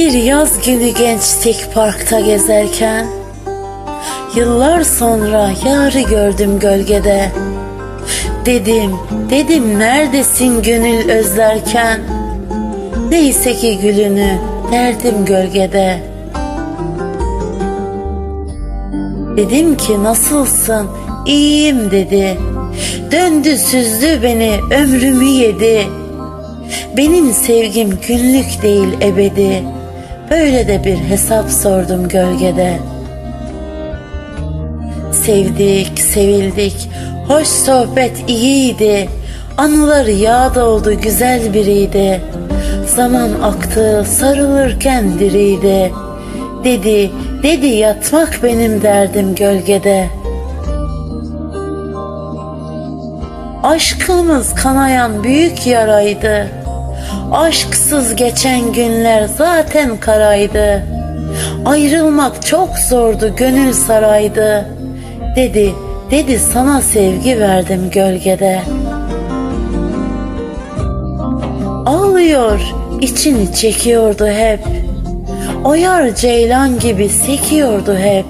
Bir yaz günü gençtik parkta gezerken Yıllar sonra yarı gördüm gölgede. Dedim, dedim neredesin gönül özlerken? Neyse ki gülünü derdim gölgede. Dedim ki nasılsın? İyiyim dedi. Döndü süzdü beni ömrümü yedi. Benim sevgim günlük değil ebedi Böyle de bir hesap sordum gölgede Sevdik, sevildik, hoş sohbet iyiydi. Anıları yağ oldu güzel biriydi. Zaman aktı sarılırken diriydi. Dedi, dedi yatmak benim derdim gölgede. Aşkımız kanayan büyük yaraydı. Aşksız geçen günler zaten karaydı. Ayrılmak çok zordu, gönül saraydı. Dedi, dedi sana sevgi verdim gölgede. Ağlıyor, içini çekiyordu hep. Oyar ceylan gibi sekiyordu hep.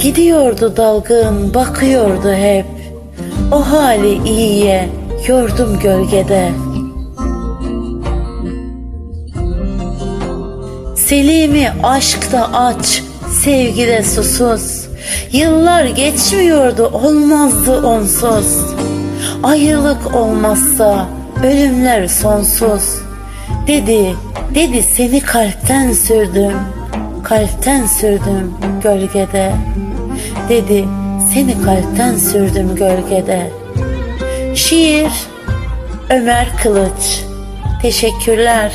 Gidiyordu dalgın, bakıyordu hep. O hali iyiye yordum gölgede. Selim'i aşkta aç, sevgide susuz. Yıllar geçmiyordu olmazdı onsuz. Ayrılık olmazsa ölümler sonsuz. Dedi, dedi seni kalpten sürdüm. Kalpten sürdüm gölgede. Dedi seni kalpten sürdüm gölgede. Şiir Ömer Kılıç Teşekkürler.